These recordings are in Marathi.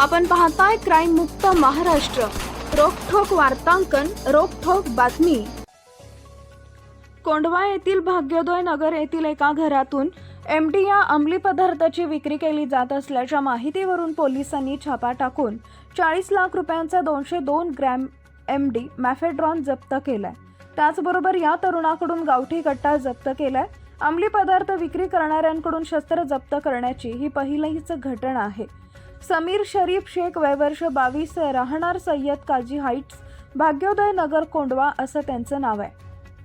आपण पाहताय क्राईम मुक्त महाराष्ट्र. रोखोक वार्तांकन रोखोक बातमी. कोंढवा येथील भाग्योदय नगर येथील एका घरातून एम डी या अंमली पदार्थाची विक्री केली जात असल्याच्या माहितीवरून पोलिसांनी छापा टाकून चाळीस लाख रुपयांचा दोनशे दोन ग्रॅम एम डी मॅफेड्रॉन जप्त केलाय. त्याचबरोबर या तरुणाकडून गावठी कट्टा जप्त केलाय. अंमली पदार्थ विक्री करणाऱ्यांकडून शस्त्र जप्त करण्याची ही पहिलीच घटना आहे. समीर शरीफ शेख वयवर्ष बावीस राहणार सय्यद काजी हाईट्स भाग्योदय नगर कोंडवा असं त्यांचं नाव आहे.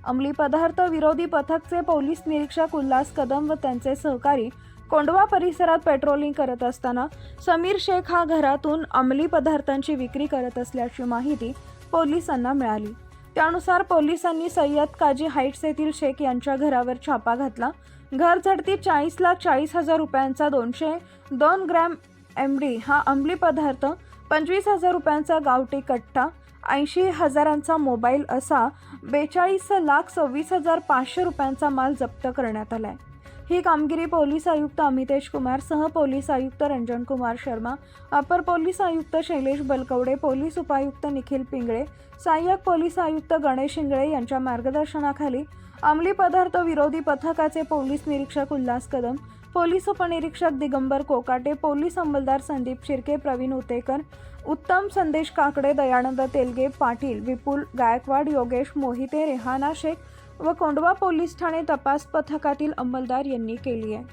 अंमली पदार्थ विरोधी पथकचे पोलीस निरीक्षक उल्हास कदम व त्यांचे सहकारी कोंडवा परिसरात पेट्रोलिंग करत असताना समीर शेख हा घरातून अंमली पदार्थांची विक्री करत असल्याची माहिती पोलिसांना मिळाली. त्यानुसार पोलिसांनी सय्यद काजी हाईट्स येथील शेख यांच्या घरावर छापा घातला. घर झडती चाळीस लाख चाळीस हजार रुपयांचा दोनशे दोन ग्रॅम एम डी हा अंमली पदार्थ पंचवीस हजार रुपयांचा गावठी कट्टा ऐंशी हजारांचा मोबाईल असा बेचाळीस लाख सव्वीस हजार पाचशे रुपयांचा माल जप्त करण्यात आला आहे ही कामगिरी पोलीस आयुक्त अमितेश कुमार सह पोलीस आयुक्त रंजन कुमार शर्मा अपर पोलीस आयुक्त शैलेश बलकवडे पोलीस उपायुक्त निखिल पिंगळे सहाय्यक पोलीस आयुक्त गणेश इंगळे यांच्या मार्गदर्शनाखाली अंमली पदार्थ विरोधी पथकाचे पोलीस निरीक्षक उल्हास कदम पोलीस उपनिरीक्षक दिगंबर कोकाटे पोलीस अंमलदार संदीप शिर्के प्रवीण उतेकर उत्तम संदेश काकडे दयानंद तेलगे पाटील विपुल गायकवाड योगेश मोहिते रेहाना शेख व कोंडवा पोलीस ठाणे तपास पथकातील अंमलदार यांनी केली आहे.